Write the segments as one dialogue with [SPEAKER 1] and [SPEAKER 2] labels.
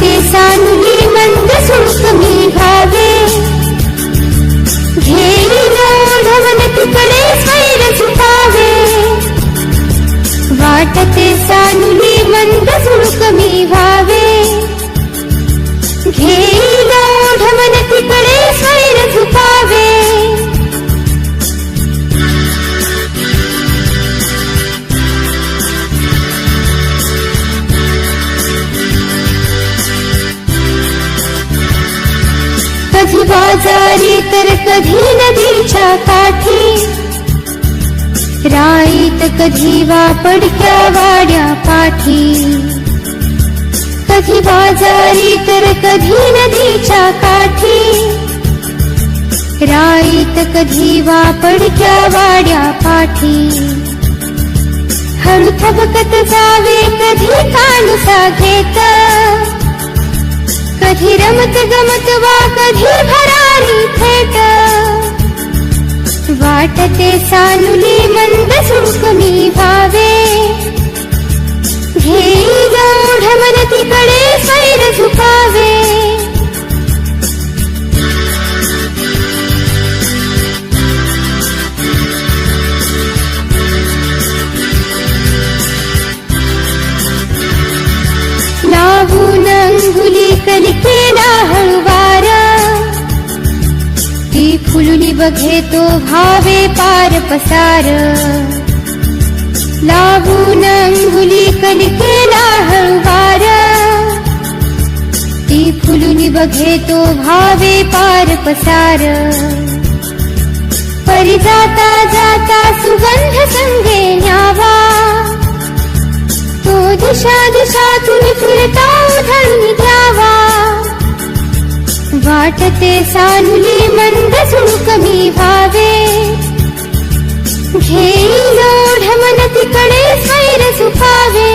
[SPEAKER 1] केसानु ही मंद सुष्टमी भावे घेरी नोढवन तुकडे स्वैर सुपावे वाटते सानुली मंद सुष्टमी बाजारी तर कधी नदीच्या काठी? राईत कधी वापडक्या वाड्या पाठी? कधी बाजारी तर कधी नदीच्या काठी? राईत कधी वापडक्या वाड्या पाठी? हळू थबकत जावे कधी कानुसा घेता? कधी रमत गमत वा कधी भरारी थेट वाटते मी भावे फुलुनी बघे तो भावे पार पसार। लावून अंगुली कलिकेला हळुवार ती फुलुनी बघे तो भावे पार पसार। परी जाता जाता सुगंध संगे न्यावा। तो दिशा दिशातून फिरता वाटते सानुली मंद सुळक मी व्हावे घेईल गोढ मन तिकडे स्वैर सुखावे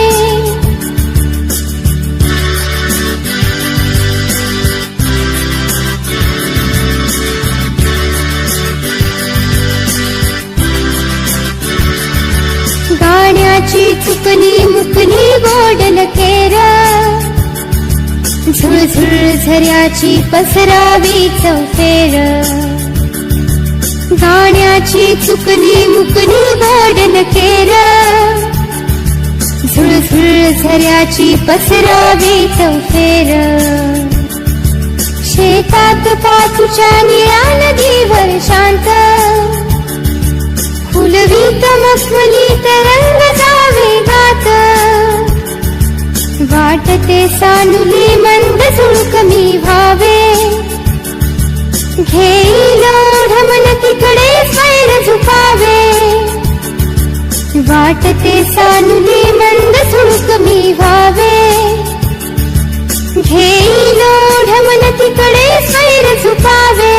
[SPEAKER 1] गाण्याची चुकली मुकली गोडन केर झुळझुळ झऱ्याची पसरावी चौफेर. गाण्याची चुकली मुकली गोडल केर झुळझुळ झऱ्याची पसरावी चौफेर. शेतात पाचूच्या निळ्या नदीवर शांत. फुलवी मखमलीत रंग वाटते सांडुली मंद सुळक मी व्हावे. घेईल ओढ मन तिकडे स्वैर झुकावे वाटते सांडुली मंद सुळक मी व्हावे. घेईल ओढ मन तिकडे स्वैर झुकावे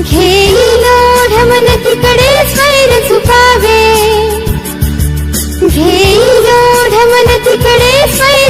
[SPEAKER 1] घेईल ओढ मन तिकडे झुकावे घेईल